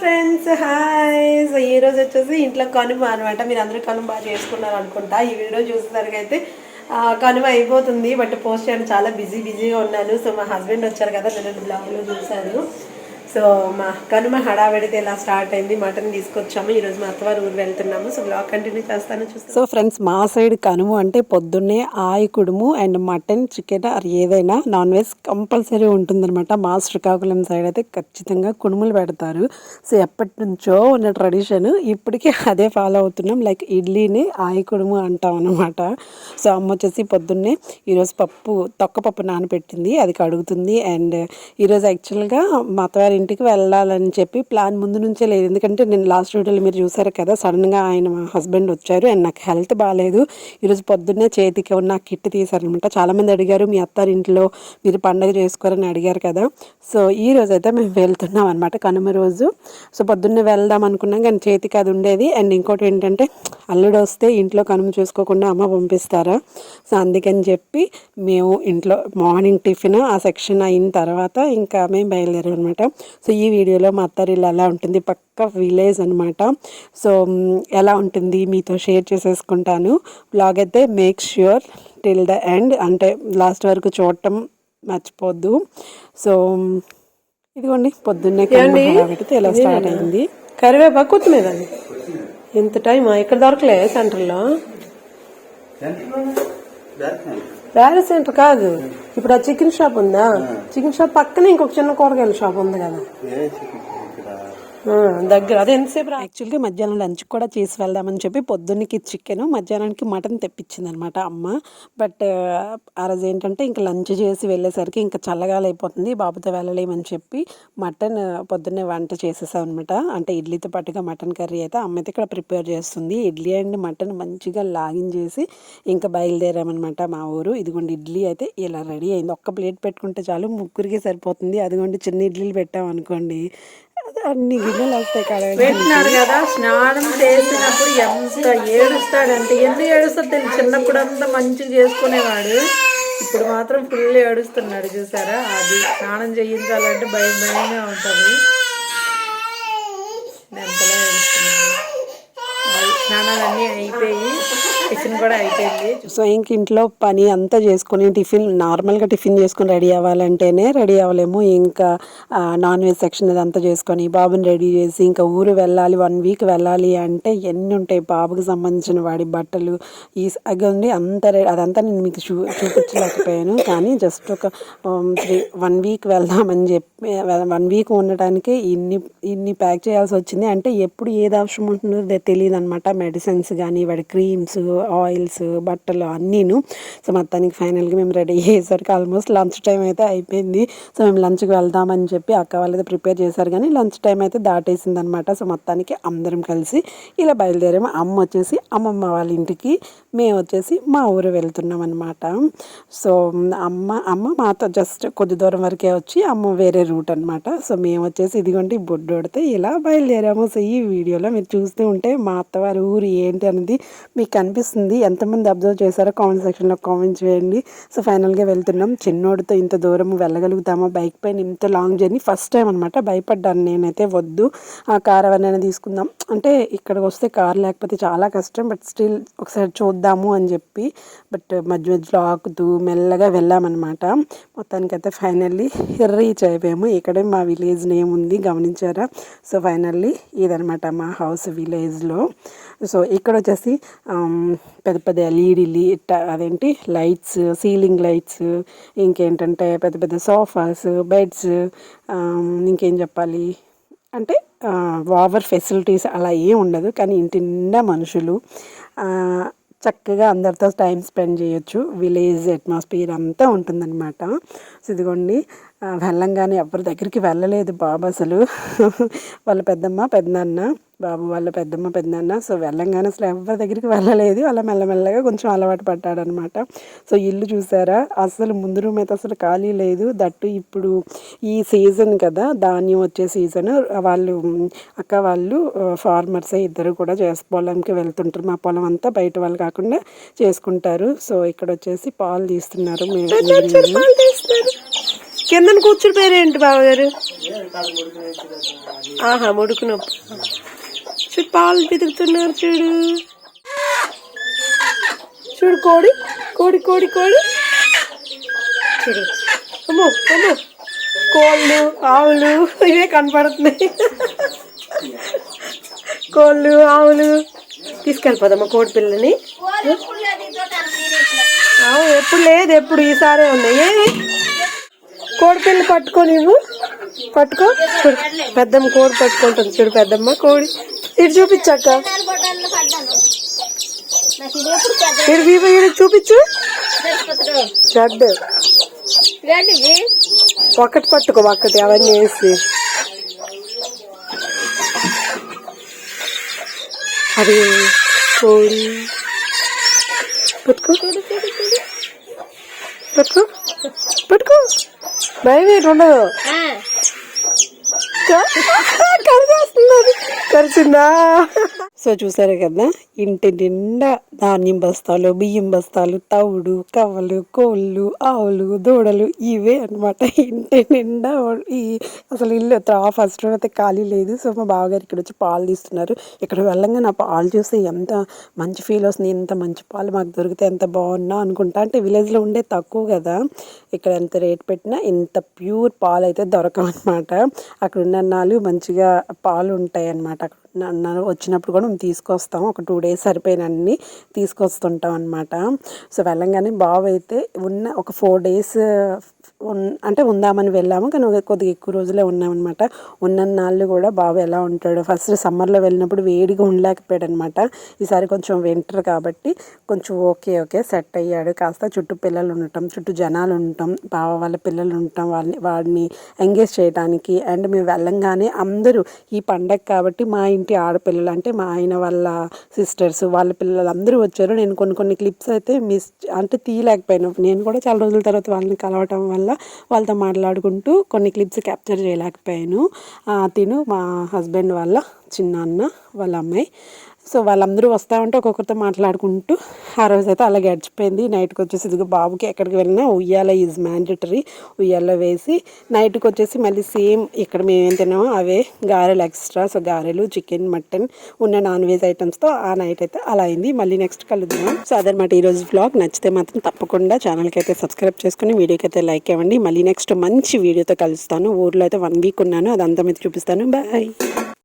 Friends hi so ఈ రోజు వచ్చేసి ఇంట్లో కనుమ అనమాట మీరు అందరూ కనుమ బాగా చేసుకున్నారు అనుకుంటా ఈ వీడియో చూసేసరికి అయితే కనుమ అయిపోతుంది. బట్ పోస్ట్ చేయడం చాలా బిజీ బిజీగా ఉన్నాను. సో మా హస్బెండ్ వచ్చారు కదా నేను బ్లాగ్లో చూశాను సో మా కనుమ హడావిడితే ఇలా స్టార్ట్ అయింది. మటన్ తీసుకొచ్చాము. ఈరోజు మా అత్తవారు ఊరు వెళ్తున్నాము. సో బ్లాగ్ కంటిన్యూ చేస్తాను చూస్తాను. సో ఫ్రెండ్స్ మా సైడ్ కనుము అంటే పొద్దున్నే ఆయి కుడుము అండ్ మటన్ చికెన్ ఆర్ ఏదైనా నాన్ వెజ్ కంపల్సరీ ఉంటుందన్నమాట. మా శ్రీకాకుళం సైడ్ అయితే ఖచ్చితంగా కుడుములు పెడతారు. సో ఎప్పటి నుంచో ఉన్న ట్రెడిషన్ ఇప్పటికీ అదే ఫాలో అవుతున్నాం. లైక్ ఇడ్లీని ఆయి కుడుము అంటాం అనమాట సో అమ్మ వచ్చేసి పొద్దున్నే ఈరోజు పప్పు తొక్క పప్పు నానబెట్టింది. అది కడుగుతుంది. అండ్ ఈరోజు యాక్చువల్గా మా అత్తవారి ఇంటికి వెళ్ళాలని చెప్పి ప్లాన్ ముందు నుంచే లేదు. ఎందుకంటే నేను లాస్ట్ వీడియోలో మీరు చూసారు కదా సడన్గా ఆయన మా హస్బెండ్ వచ్చారు. అండ్ నాకు హెల్త్ బాగాలేదు ఈరోజు పొద్దున్నే చేతికి ఉన్న కిట్ తీశారనమాట. చాలామంది అడిగారు మీ అత్తారింట్లో మీరు పండగ చేసుకోరని అడిగారు కదా. సో ఈ రోజు అయితే మేము వెళ్తున్నాం అనమాట కనుమ రోజు. సో పొద్దున్నే వెళ్దాం అనుకున్నాం కానీ చేతికి అది ఉండేది. అండ్ ఇంకోటి ఏంటంటే అల్లుడు వస్తే ఇంట్లో కనుమ చేసుకోకుండా అమ్మ పంపిస్తారా? సో అందుకని చెప్పి మేము ఇంట్లో మార్నింగ్ టిఫిన్ ఆ సెక్షన్ అయిన తర్వాత ఇంకా మేము బయలుదేరాం అనమాట. సో ఈ వీడియోలో మా అత్తారిల్లు ఎలా ఉంటుంది. పక్క విలేజ్ అనమాట సో ఎలా ఉంటుంది మీతో షేర్ చేసేసుకుంటాను. బ్లాగ్ అయితే make sure till the end అంటే లాస్ట్ వరకు చూడటం మర్చిపోద్దు. సో ఇదిగోండి పొద్దున్నే? పెడితే ఎలా స్టార్ట్ అయింది? కరివేపాకు కొత్తిమీర ఎంత టైం ఇక్కడ దొరకలే సెంటర్లో? సెంటర్ కాదు. ఇప్పుడు ఆ చికెన్ షాప్ ఉందా? చికెన్ షాప్ పక్కనే ఇంకొక చిన్న కూరగాయల షాప్ ఉంది కదా. దగ్గర. అదే ఎంతసేపు యాక్చువల్గా మధ్యాహ్నం లంచ్ కూడా చేసి వెళ్దామని చెప్పి పొద్దున్నకి చికెన్ మధ్యాహ్నానికి మటన్ తెప్పించింది అనమాట అమ్మ. బట్ ఆ రోజు ఏంటంటే ఇంకా లంచ్ చేసి వెళ్ళేసరికి ఇంకా చల్లగాలి అయిపోతుంది బాబుతో వెళ్ళలేమని చెప్పి మటన్ పొద్దున్నే వంట చేసేసాం అనమాట అంటే ఇడ్లీతో పాటుగా మటన్ కర్రీ అయితే అమ్మ అయితే ఇక్కడ ప్రిపేర్ చేస్తుంది. ఇడ్లీ అండ్ మటన్ మంచిగా లాగించేసి ఇంకా బయలుదేరామన్నమాట మా ఊరు. ఇదిగోండి ఇడ్లీ అయితే ఇలా రెడీ అయింది. ఒక్క ప్లేట్ పెట్టుకుంటే చాలు ముగ్గురికి సరిపోతుంది. అదిగోండి చిన్న ఇడ్లీలు పెట్టాం అనుకోండి అన్ని గిన్నెలు వస్తాయి కదా పెట్టినారు కదా స్నానం చేసినప్పుడు ఎంత ఏడుస్తాడంటే ఎందుకు ఏడుస్తాడు తెలుసు. చిన్నప్పుడు అంతా మంచిగా చేసుకునేవాడు. ఇప్పుడు మాత్రం ఫుల్ ఏడుస్తున్నాడు చూసారా? అది స్నానం చేయించాలంటే భయం భయంగా ఉంటుంది. ఎంతలా ఏడుస్తున్నాడు. స్నానాలన్నీ అయిపోయి టిఫిన్ కూడా అయిపోయింది. సో ఇంక ఇంట్లో పని అంతా చేసుకొని టిఫిన్ నార్మల్గా టిఫిన్ చేసుకుని రెడీ అవ్వాలంటేనే రెడీ అవ్వలేము. ఇంకా నాన్ వెజ్ సెక్షన్ అదంతా చేసుకొని బాబుని రెడీ చేసి ఇంకా ఊరు వెళ్ళాలి వన్ వీక్ వెళ్ళాలి అంటే ఎన్ని ఉంటాయి బాబుకి సంబంధించిన వాడి బట్టలు ఈ అగండి అంత రెడీ అదంతా నేను మీకు చూ చూపించలేకపోయాను. కానీ జస్ట్ ఒక త్రీ వన్ వీక్ వెళ్దామని చెప్పి వన్ వీక్ ఉండటానికి ఇన్ని ఇన్ని ప్యాక్ చేయాల్సి వచ్చింది. అంటే ఎప్పుడు ఏది అవసరం ఉంటుందో తెలియదు అనమాట మెడిసిన్స్ కానీ వాడి క్రీమ్స్ ఆయిల్స్ బట్టలు అన్నీను. సో మొత్తానికి ఫైనల్గా మేము రెడీ అయ్యేసరికి ఆల్మోస్ట్ లంచ్ టైం అయితే అయిపోయింది. సో మేము లంచ్కి వెళ్దామని చెప్పి అక్క వాళ్ళైతే ప్రిపేర్ చేశారు కానీ లంచ్ టైం అయితే దాటేసింది అనమాట సో మొత్తానికి అందరం కలిసి ఇలా బయలుదేరాము. అమ్మ వచ్చేసి అమ్మమ్మ వాళ్ళ ఇంటికి మేము వచ్చేసి మా ఊరు వెళ్తున్నాం అనమాట సో అమ్మ అమ్మ మాతో జస్ట్ కొద్ది దూరం వరకే వచ్చి అమ్మ వేరే రూట్ అనమాట. సో మేము వచ్చేసి ఇదిగోండి బొడ్డోడితే ఇలా బయలుదేరాము. సో ఈ వీడియోలో మీరు చూస్తూ ఉంటే మా అత్తవారి ఊరు ఏంటి అనేది మీకు కనిపిస్తుంది వస్తుంది. ఎంతమంది అబ్జర్వ్ చేశారో కామెంట్ సెక్షన్లో కామెంట్ చేయండి. సో ఫైనల్గా వెళ్తున్నాం. చిన్నోడితో ఇంత దూరం వెళ్ళగలుగుతామా? బైక్ పైన ఇంత లాంగ్ జర్నీ? ఫస్ట్ టైం అనమాట భయపడ్డాను. నేనైతే వద్దు. ఆ కార్ ఎవరినైనా తీసుకుందాం. అంటే ఇక్కడికి వస్తే కార్ లేకపోతే చాలా కష్టం. బట్ స్టిల్ ఒకసారి చూద్దాము అని చెప్పి బట్ మధ్య మధ్యలో ఆకుతూ మెల్లగా వెళ్ళామన్నమాట. మొత్తానికైతే ఫైనల్లీ రీచ్ అయిపోయాము. ఇక్కడే మా విలేజ్ నేమ్ ఉంది. గమనించారా? సో ఫైనల్లీ ఇదనమాట మా హౌస్ విలేజ్లో. సో ఇక్కడ వచ్చేసి పెద్ద పెద్ద ఎల్ఈడి అదేంటి లైట్స్ సీలింగ్ లైట్స్ ఇంకేంటంటే పెద్ద పెద్ద సోఫాస్ బెడ్స్ ఇంకేం చెప్పాలి? అంటే ఓవర్ ఫెసిలిటీస్ అలా ఏం ఉండదు కానీ ఇంటి నిండా మనుషులు చక్కగా అందరితో టైం స్పెండ్ చేయొచ్చు. విలేజ్ అట్మాస్ఫియర్ అంతా ఉంటుందన్నమాట. సో ఇదిగోండి వెళ్ళంగానే ఎవరి దగ్గరికి వెళ్ళలేదు బాబు అసలు. వాళ్ళ పెద్దమ్మ పెద్దనాన్న బాబు వాళ్ళ పెద్దమ్మ పెద్దనాన్న. సో వెళ్ళంగానే అసలు ఎవరి దగ్గరికి వెళ్ళలేదు. అలా మెల్లమెల్లగా కొంచెం అలవాటు పడ్డాడనమాట. సో ఇల్లు చూసారా? అసలు ముందు రూమ్ అయితే అసలు ఖాళీ లేదు. దట్టు ఇప్పుడు ఈ సీజన్ కదా ధాన్యం వచ్చే సీజన్. వాళ్ళు అక్క వాళ్ళు ఫార్మర్స్ ఇద్దరు కూడా చేసి పొలంకి వెళ్తుంటారు. మా పొలం అంతా బయట వాళ్ళు కాకుండా చేసుకుంటారు. సో ఇక్కడ వచ్చేసి పాలు తీస్తున్నారు. మేము కిందన కూర్చుడిపోయారేంటి బావగారు? ఆహా ముడుకు నొప్పి చూడు పాలు పితుకుతున్నారు చూడు. చూడు కోడి కోడి కోడి కోడి. చూడు. అమ్మో అమ్మో. కోళ్ళు ఆవులు ఇవే కనపడుతున్నాయి. కోళ్ళు ఆవులు. తీసుకెళ్ళిపోదమ్మా కోడి పిల్లని. ఎప్పుడు లేదు ఎప్పుడు ఈసారే ఉన్నాయి కోడిపిల్లి పట్టుకో నీవు పట్టుకో. చూడు పెద్దమ్మ కోడి పట్టుకుంటుంది. చూడు పెద్దమ్మ కోడి. ఇటు చూపించాక ఇటు ఇటు చూపించు. రెడ్ ఒకటి పట్టుకో ఒక్కటి అవన్నీ వేసి. అది కోడి. పట్టుకో. పట్టుకో. పట్టుకో. ఏంటి ఉండదు సో చూసారు కదా ఇంటి నిండా ధాన్యం బస్తాలు బియ్యం బస్తాలు తవుడు కవ్వలు కోళ్ళు ఆవులు దూడలు ఇవే అన్నమాట. ఇంటి నిండా ఈ అసలు ఇల్లు ఫస్ట్ అయితే ఖాళీ లేదు. సో మా బావగారు ఇక్కడ వచ్చి పాలు తీస్తున్నారు. ఇక్కడ వెళ్ళంగా నా పాలు చూస్తే ఎంత మంచి ఫీల్ వస్తుంది. ఎంత మంచి పాలు మాకు దొరికితే ఎంత బాగున్నా అనుకుంటా. అంటే విలేజ్లో ఉండే తక్కువ కదా. ఇక్కడ ఎంత రేట్ పెట్టినా ఇంత ప్యూర్ పాలు అయితే దొరకవన్నమాట అక్కడ ఉన్న నాలు మంచిగా పాలు ఉంటాయి అన్నమాట అక్కడ. వచ్చినప్పుడు కూడా మేము తీసుకొస్తాం. ఒక టూ డేస్ సరిపోయినన్ని తీసుకొస్తుంటాం అనమాట సో వెళ్ళంగానే బావ అయితే ఉన్న ఒక ఫోర్ డేస్ అంటే ఉందామని వెళ్ళాము. కానీ కొద్దిగా ఎక్కువ రోజులే ఉన్నామన్నమాట. ఉన్న నాళ్ళు కూడా బాబు ఎలా ఉంటాడు ఫస్ట్ సమ్మర్లో వెళ్ళినప్పుడు వేడిగా ఉండలేకపోయాడు అనమాట ఈసారి కొంచెం వింటర్ కాబట్టి కొంచెం ఓకే ఓకే సెట్ అయ్యాడు. కాస్త చుట్టూ పిల్లలు ఉండటం చుట్టూ జనాలు ఉండటం బావ వాళ్ళ పిల్లలు ఉండటం వాళ్ళని వాడిని ఎంగేజ్ చేయడానికి అండ్ మేము వెళ్ళంగానే అందరూ ఈ పండగ కాబట్టి మా ఇంటి ఆడపిల్లలు అంటే మా ఆయన వాళ్ళ సిస్టర్స్ వాళ్ళ పిల్లలు అందరూ వచ్చారు. నేను కొన్ని కొన్ని క్లిప్స్ అయితే మిస్ అంటే తీయలేకపోయాను. నేను కూడా చాలా రోజుల తర్వాత వాళ్ళని కలవటం వల్ల వాళ్ళతో మాట్లాడుకుంటూ కొన్ని క్లిప్స్ క్యాప్చర్ చేయలేకపోయాను. తిను మా హస్బెండ్ వాళ్ళ చిన్న అన్న వాళ్ళ అమ్మాయి. సో వాళ్ళందరూ వస్తూ ఉంటే ఒక్కొక్కరితో మాట్లాడుకుంటూ ఆ రోజు అయితే అలా గడిచిపోయింది. నైట్కి వచ్చేసి ఇదిగో బాబుకి ఎక్కడికి వెళ్ళినా ఉయ్యాల ఈజ్ మ్యాండటరీ. ఉయ్యాల వేసి నైట్కి వచ్చేసి మళ్ళీ సేమ్ ఇక్కడ మేమేం తిన్నామో అవే గారెలు ఎక్స్ట్రా. సో గారెలు చికెన్ మటన్ ఉన్న నాన్ వెజ్ ఐటమ్స్తో ఆ నైట్ అయితే అలా అయింది. మళ్ళీ నెక్స్ట్ కలుద్దాం. సో అదనమాట ఈరోజు బ్లాగ్ నచ్చితే మాత్రం తప్పకుండా ఛానల్కి అయితే సబ్స్క్రైబ్ చేసుకుని వీడియోకి అయితే లైక్ ఇవ్వండి. మళ్ళీ నెక్స్ట్ మంచి వీడియోతో కలుస్తాను. ఊర్లో అయితే వన్ వీక్ ఉన్నాను. అదంతా మీద చూపిస్తాను. బాయ్.